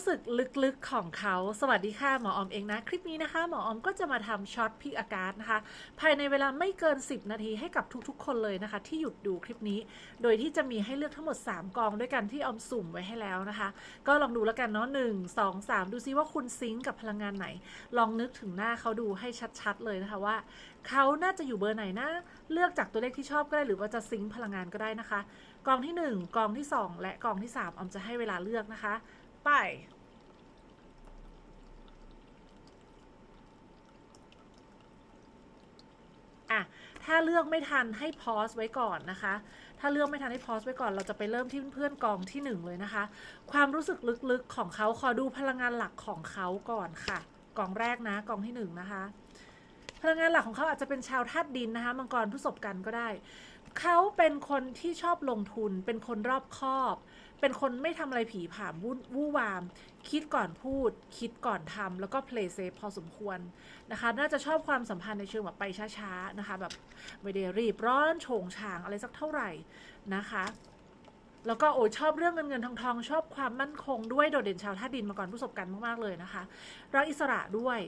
รู้สึกลึกๆของเขา สวัสดีค่ะหมอออมเองนะ คลิปนี้นะคะ หมอออมก็จะมาทำช็อตพิกอากาศนะคะ ภายในเวลาไม่เกิน 10 นาทีให้กับทุกๆ คนเลยนะคะ ที่หยุดดูคลิปนี้ โดยที่จะมีให้เลือกทั้งหมด 3 กองด้วยกันที่ออมสุ่มไว้ให้แล้วนะคะ ก็ลองดูแล้วกันเนาะหนึ่งสองสามดูซิว่าคุณซิงกับพลังงานไหน ลองนึกถึงหน้าเขาดูให้ชัดๆเลยนะคะว่าเขาน่าจะอยู่เบอร์ไหนนะ เลือกจากตัวเลขที่ชอบก็ได้หรือว่าจะซิงก์พลังงานก็ได้นะคะ กองที่ 1 กองที่ 2 และกองที่ 3 ออมจะให้เวลาเลือกนะคะ ไป อะ ถ้าเลือกไม่ทันให้พอสไว้ก่อนนะคะ ถ้าเลือกไม่ทันให้พอสไว้ก่อน เราจะไปเริ่มที่เพื่อนกองที่หนึ่งเลยนะคะ ความรู้สึกลึกๆของเขาขอดูพลังงานหลักของเขาก่อนค่ะ กองแรกนะ กองที่หนึ่งนะคะ พลังงานหลักของเขาอาจจะเป็นชาวธาตุดินนะคะมังกรพฤษภกันก็ได้ เขาเป็นคนที่ชอบลงทุน เป็นคนรอบคอบ เป็นคนไม่ทำอะไรผีผ่ามวุ่นวู่วาม คิดก่อนพูด คิดก่อนทำแล้วก็ play safe พอสมควรนะคะ น่าจะชอบความสัมพันธ์ในเชิงแบบไปช้าๆนะคะ แบบไม่ได้รีบร้อนโฉงฉางอะไรสักเท่าไหร่นะคะ แล้วก็โอ้ยชอบเรื่องเงินเงินทองทองชอบความมั่นคงด้วยโดดเด่นชาวท่าดินมาก่อนประสบการณ์มากๆเลยนะคะรักอิสระด้วย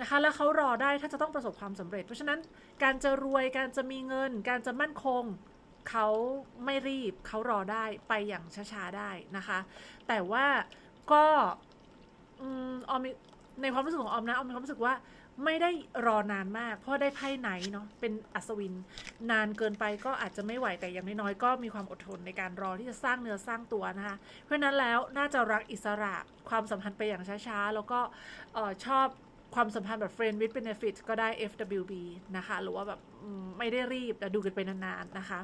นะคะ แล้วเขารอได้ถ้าจะต้องประสบความสำเร็จ เพราะฉะนั้นการจะรวยการจะมีเงิน การจะมั่นคงเขาไม่รีบเขารอได้ไปอย่างช้าๆได้นะคะ แต่ว่าก็อมอมในความรู้สึกของออมนะออมมีความรู้สึกว่า ไม่ได้รอนานมาก เพราะได้ไพ่ไหนเนาะเป็นอัศวิน นานเกินไปก็อาจจะไม่ไหวแต่อย่างน้อยๆก็มีความอดทนในการรอที่จะสร้างเนื้อสร้างตัวนะคะ เพราะนั้นแล้วน่าจะรักอิสระความสัมพันธ์ไปอย่างช้าๆ แล้วก็ชอบความสัมพันธ์แบบ friend with benefit ก็ได้ FWB นะคะ หรือว่าแบบไม่ได้รีบแต่ดูกันไปนานๆนะคะ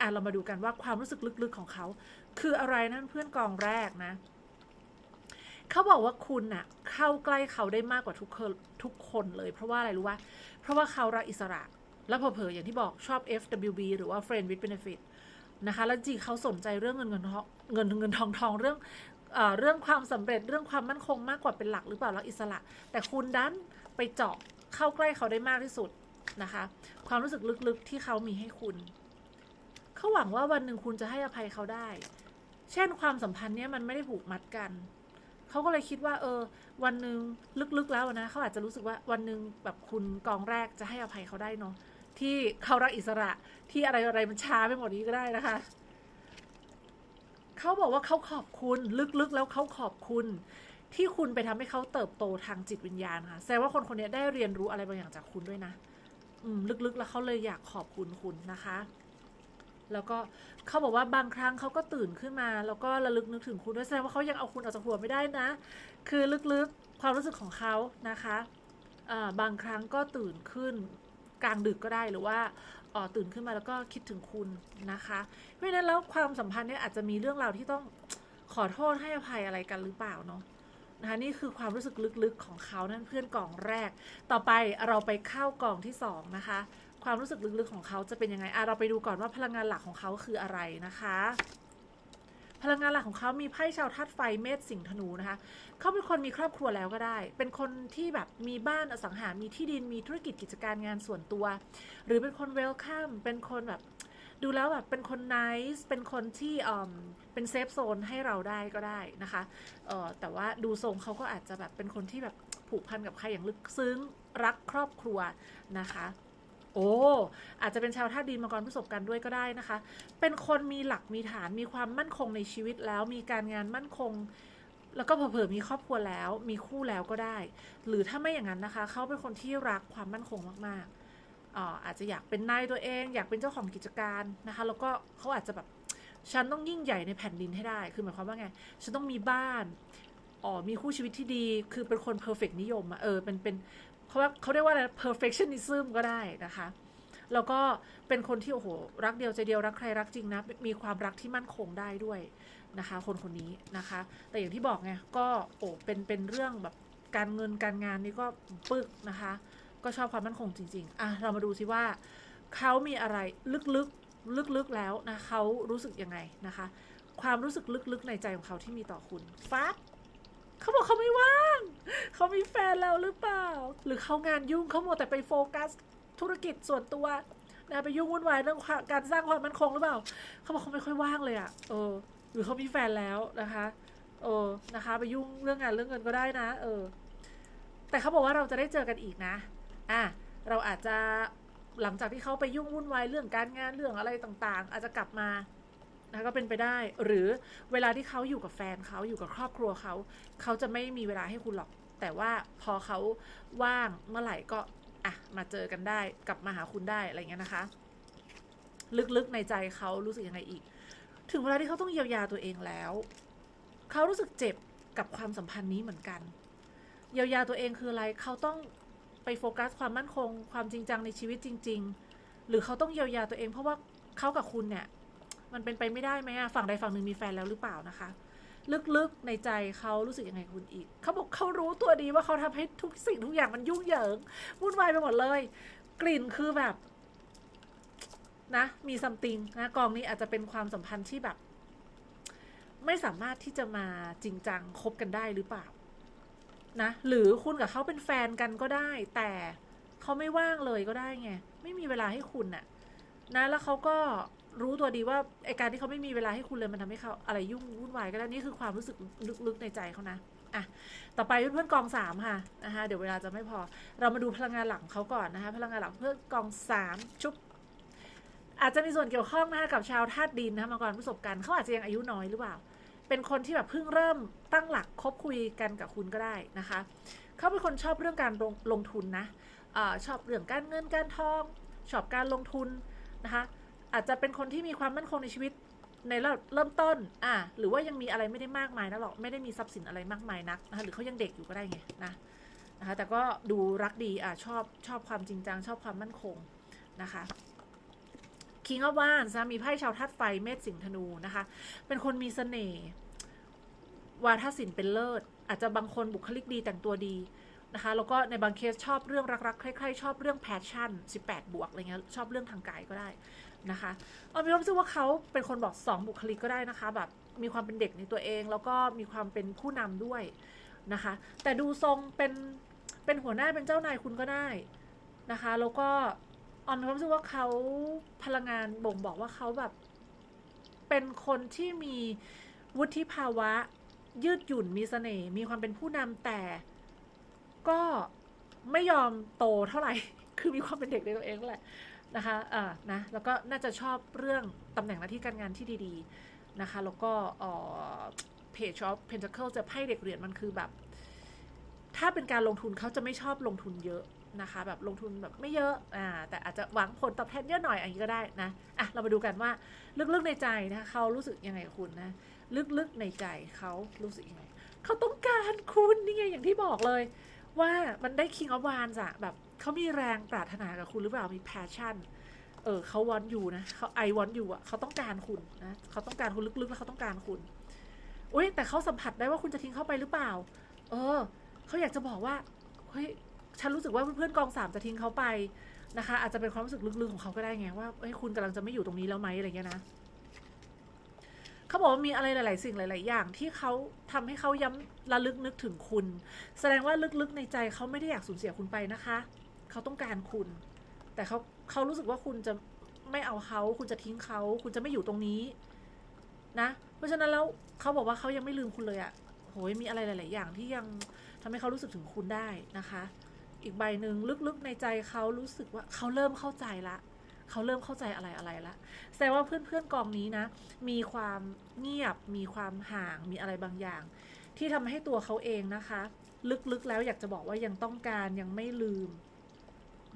อะเรามาดูกันว่าความรู้สึกลึกๆของเขา คืออะไรนั่นเพื่อนกองแรกนะ เขาบอกว่าคุณน่ะเข้าใกล้เขาได้มากกว่าทุกคนทุกคนเลย เพราะว่าอะไรรู้ว่าเพราะว่าเขารักอิสระ แล้วเผลอๆอย่างที่บอกชอบ FWB หรือว่า Friend with Benefit นะคะ แล้วจริงเขาสนใจเรื่องเงินเงินทองเงินเงินทองทองเรื่องเอ่อเรื่องความสำเร็จเรื่องความมั่นคงมากกว่าเป็นหลักหรือเปล่ารักอิสระ แต่คุณดันไปเจาะเข้าใกล้เขาได้มากที่สุดนะคะ ความรู้สึกลึกๆที่เขามีให้คุณเขาหวังว่าวันหนึ่งคุณจะให้อภัยเขาได้ เช่นความสัมพันธ์เนี้ยมันไม่ได้ผูกมัดกัน เขาก็เลยคิดว่า เออ วันหนึ่งลึกๆแล้วนะเขาอาจจะรู้สึกว่าวันหนึ่งแบบคุณกองแรกจะให้อภัยเขาได้เนาะที่เขารักอิสระที่อะไรอะไรมันช้าไปหมดนี้ก็ได้นะคะเขาบอกว่าเขาขอบคุณลึกๆ แล้วเขาขอบคุณที่คุณไปทำให้เขาเติบโตทางจิตวิญญาณค่ะแสดงว่าคนคนนี้ได้เรียนรู้อะไรบางอย่างจากคุณด้วยนะ อืม ลึกๆ แล้วเขาเลยอยากขอบคุณคุณนะคะ แล้วก็เขาบอกว่าบางครั้งเขาก็ตื่นขึ้นมา แล้วก็ระลึกนึกถึงคุณด้วยแสดงว่าเขายังเอาคุณออกจากหัวไม่ได้นะ คือลึกๆความรู้สึกของเขานะคะบางครั้งก็ตื่นขึ้นกลางดึกก็ได้หรือว่าออตื่นขึ้นมาแล้วก็คิดถึงคุณนะคะ เพราะฉะนั้นแล้วความสัมพันธ์เนี่ยอาจจะมีเรื่องราวที่ต้องขอโทษให้อภัยอะไรกันหรือเปล่าเนาะนะคะนี่คือความรู้สึกลึกๆของเขานั่นเพื่อนกล่องแรก ต่อไปเราไปเข้ากล่องที่สองนะคะ ความรู้สึกลึกๆของเขาจะเป็นยังไงอะเราไปดูก่อนว่าพลังงานหลักของเขาคืออะไรนะคะ พลังงานหลักของเขามีไพ่ชาวธาตุไฟเมษสิงห์ธนูนะคะเขาเป็นคนมีครอบครัวแล้วก็ได้ เป็นคนที่แบบมีบ้านอสังหา มีที่ดินมีธุรกิจกิจการงานส่วนตัว หรือเป็นคนเวลคัมเป็นคนแบบดูแล้วแบบเป็นคนนิสเป็นคนที่เออเป็นเซฟโซนให้เราได้ก็ได้นะคะเออแต่ว่าดูทรงเขาก็อาจจะแบบเป็นคนที่แบบผูกพันกับใครอย่างลึกซึ้งรักครอบครัวนะคะ โอ้อาจจะเป็นชาวท่าตุดินมาก่อนประสบการณ์ด้วยก็ได้นะคะ เป็นคนมีหลักมีฐานมีความมั่นคงในชีวิตแล้วมีการงานมั่นคง แล้วก็เผลอมีครอบครัวแล้ว มีคู่แล้วก็ได้ หรือถ้าไม่อย่างนั้นนะคะ เขาเป็นคนที่รักความมั่นคงมากๆอ่าอาจจะอยากเป็นนายตัวเอง อยากเป็นเจ้าของกิจการนะคะ แล้วก็เขาอาจจะแบบฉันต้องยิ่งใหญ่ในแผ่นดินให้ได้ คือหมายความว่าไง ฉันต้องมีบ้าน อ๋อ มีคู่ชีวิตที่ดี คือเป็นคน perfect นิยมอะเออ เป็น เป็น เขาว่าเขาเรียกว่าอะไร perfectionism ก็ได้นะคะ แล้วก็เป็นคนที่โอ้โหรักเดียวใจเดียวรักใครรักจริงนะ มีความรักที่มั่นคงได้ด้วยนะคะ คนคนนี้นะคะ แต่อย่างที่บอกไงก็โอ้เป็นเป็นเรื่องแบบการเงินการงานนี่ก็ปึกนะคะ ก็ชอบความมั่นคงจริง ๆอะเรามาดูซิว่าเขามีอะไรลึกๆลึกๆแล้วนะเขารู้สึกยังไงนะคะ ความรู้สึกลึกๆในใจของเขาที่มีต่อคุณฟัด เขาบอกเขาไม่ว่าง เขามีแฟนแล้วหรือเปล่า หรือเขางานยุ่งเขาหมดแต่ไปโฟกัสธุรกิจส่วนตัวนะไปยุ่งวุ่นวายเรื่องการสร้างความมั่นคงหรือเปล่า เขาบอกเขาไม่ค่อยว่างเลยอะ่ะ เออ หรือเขามีแฟนแล้วนะคะ เออ นะคะ ไปยุ่งเรื่องงานเรื่องเงินก็ได้นะ เออ แต่เขาบอกว่าเราจะได้เจอกันอีกนะ อะ เราอาจจะหลังจากที่เขาไปยุ่งวุ่นวายเรื่องการงานเรื่องอะไรต่างๆ อาจจะกลับมา นะก็เป็นไปได้ หรือเวลาที่เขาอยู่กับแฟนเขาอยู่กับครอบครัวเขา เขาจะไม่มีเวลาให้คุณหรอก แต่ว่าพอเขาว่างเมื่อไหร่ก็อะมาเจอกันได้ กลับมาหาคุณได้อะไรเงี้ยนะคะ ลึกๆในใจเขารู้สึกยังไงอีก ถึงเวลาที่เขาต้องเยียวยาตัวเองแล้ว เขารู้สึกเจ็บกับความสัมพันธ์นี้เหมือนกัน เยียวยาตัวเองคืออะไรเขาต้องไปโฟกัสความมั่นคง ความจริงจังในชีวิตจริง ๆ หรือเขาต้องเยียวยาตัวเองเพราะว่าเขากับคุณเนี่ย มันเป็นไปไม่ได้ไหมอะฝั่งใดฝั่งหนึ่งมีแฟนแล้วหรือเปล่านะคะ ลึกๆในใจเขารู้สึกยังไงคุณอีก เขาบอกเขารู้ตัวดีว่าเขาทำให้ทุกสิ่งทุกอย่างมันยุ่งเหยิงวุ่นวายไปหมดเลย กลิ่นคือแบบ นะ มีซัมติงนะกองนี้อาจจะเป็นความสัมพันธ์ที่แบบ ไม่สามารถที่จะมาจริงจังคบกันได้หรือเปล่า นะหรือคุณกับเขาเป็นแฟนกันก็ได้ แต่เขาไม่ว่างเลยก็ได้ไงไม่มีเวลาให้คุณน่ะนะแล้วเขาก็ รู้ตัวดีว่าไอการที่เขาไม่มีเวลาให้คุณเลยมันทำให้เขาอะไรยุ่งวุ่นวายก็ได้นี่คือความรู้สึกลึกๆในใจเขานะอะต่อไปเพื่อนๆกองสามค่ะนะคะเดี๋ยวเวลาจะไม่พอ เรามาดูพลังงานหลังเขาก่อนนะคะพลังงานหลังเพื่อนกองสามชุบอาจจะมีส่วนเกี่ยวข้องนะคะกับชาวธาตุดินนะคะมังกรประสบการณ์เขาอาจจะยังอายุน้อยหรือเปล่า เป็นคนที่แบบเพิ่งเริ่มตั้งหลักคบคุยกันกับคุณก็ได้นะคะเขาเป็นคนชอบเรื่องการลงลงทุนนะอชอบเรื่องการเงินการทอง ชอบการลงทุนนะคะ อาจจะเป็นคนที่มีความมั่นคงในชีวิตในระดับเริ่มต้น อ่าหรือว่ายังมีอะไรไม่ได้มากมายนะหรอก ไม่ได้มีทรัพย์สินอะไรมากมายนักนะคะหรือเขายังเด็กอยู่ก็ได้ไงนะ นะคะ แต่ก็ดูรักดี อ่าชอบ ชอบความจริงจัง ชอบความมั่นคงนะคะ King of Wands นะมีไพ่ชาวธาตุไฟ เมษสิงห์ธนูนะคะ เป็นคนมีเสน่ห์ วาทศิลป์เป็นเลิศ อาจจะบางคนบุคลิกดีแต่งตัวดี นะคะแล้วก็ในบางเคสชอบเรื่องรักๆใครๆชอบเรื่องแพชชั่น 18 บวกอะไรเงี้ยชอบเรื่องทางกายก็ได้นะคะเอามีความรู้สึกว่าเขาเป็นคนบอกสองบุคลิกก็ได้นะคะแบบมีความเป็นเด็กในตัวเอง แล้วก็มีความเป็นผู้นำด้วยนะคะ แต่ดูทรงเป็นเป็นหัวหน้าเป็นเจ้านายคุณก็ได้นะคะ แล้วก็ออนมีความรู้สึกว่าเขาพลังงานบ่งบอกว่าเขาแบบ เป็นคนที่มีวุฒิภาวะยืดหยุ่นมีเสน่ห์มีความเป็นผู้นำแต่ ก็ไม่ยอมโตเท่าไหร่ คือมีความเป็นเด็กในตัวเองนั่นแหละนะคะอ่านะ แล้วก็น่าจะชอบเรื่องตำแหน่งหน้าที่การงานที่ดีๆนะคะ แล้วก็เอ่อ Page of Pentacle จะไพ่เด็กเหรียญมันคือแบบ ถ้าเป็นการลงทุนเขาจะไม่ชอบลงทุนเยอะนะคะ แบบลงทุนแบบไม่เยอะอ่าแต่อาจจะหวังผลตอบแทนเยอะหน่อยอันนี้ก็ได้นะอะเรามาดูกันว่าลึกๆในใจนะคะเขารู้สึกยังไงกับคุณนะลึกๆในใจเขารู้สึกยังไงเขาต้องการคุณนี่ไงอย่างที่บอกเลย ว่ามันได้ King of Wands อะแบบเขามีแรงปรารถนากับคุณหรือเปล่ามี passion เออเขาวอนอยู่นะเขาไอวอนอยู่อะเขาต้องการคุณนะเขาต้องการคุณลึกๆแล้วเขาต้องการคุณอุ้ยแต่เขาสัมผัสได้ว่าคุณจะทิ้งเขาไปหรือเปล่า เออเขาอยากจะบอกว่าเฮ้ยฉันรู้สึกว่าเพื่อนๆกองสามจะทิ้งเขาไปนะคะ อาจจะเป็นความรู้สึกลึกๆของเขาก็ได้ไงว่าเฮ้ยคุณกำลังจะไม่อยู่ตรงนี้แล้วไหมอะไรเงี้ยนะ เขาบอกว่ามีอะไรหลาย ๆ สิ่งหลาย ๆ อย่าง ที่เขาทำให้เขาย้ำระลึกนึกถึงคุณ แสดงว่าลึก ๆ ในใจเขาไม่ได้อยากสูญเสียคุณไปนะคะ เขาต้องการคุณ แต่เขาเขารู้สึกว่าคุณจะไม่เอาเขา คุณจะทิ้งเขา คุณจะไม่อยู่ตรงนี้ นะ เพราะฉะนั้นแล้วเขาบอกว่าเขายังไม่ลืมคุณเลยอะ่ะโหยมีอะไรหลาย ๆ อย่างที่ยังทำให้เขารู้สึกถึงคุณได้นะคะ อีกใบหนึ่งลึก ๆ ในใจเขารู้สึกว่าเขาเริ่มเข้าใจละ เขาเริ่มเข้าใจอะไรอะไรละแสดงว่าเพื่อนๆกองนี้นะ มีความเงียบ มีความห่าง มีอะไรบางอย่าง ที่ทำให้ตัวเขาเองนะคะ ลึกๆแล้วอยากจะบอกว่ายังต้องการยังไม่ลืม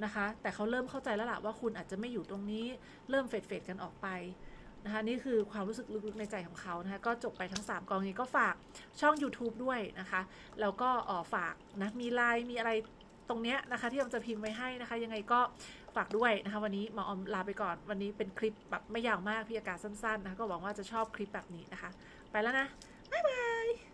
นะคะ แต่เขาเริ่มเข้าใจแล้วล่ะว่าคุณอาจจะไม่อยู่ตรงนี้ เริ่มเฟดเฟดๆกันออกไปนะคะนี่คือความรู้สึกลึกๆในใจของเขานะคะก็จบไปทั้ง 3 กองนี้ก็ฝากช่อง YouTube ด้วยนะคะ แล้วก็ออฝากนะมีไลน์มีอะไรตรงเนี้ยนะคะที่ออมจะพิมพ์ไว้ให้นะคะ ยังไงก็ ฝากด้วยนะคะวันนี้หมออมลาไปก่อน วันนี้เป็นคลิปแบบไม่ยาวมากพี่อากาศสั้นๆนะคะก็หวังว่าจะชอบคลิปแบบนี้นะคะ ไปแล้วนะ บ๊ายบาย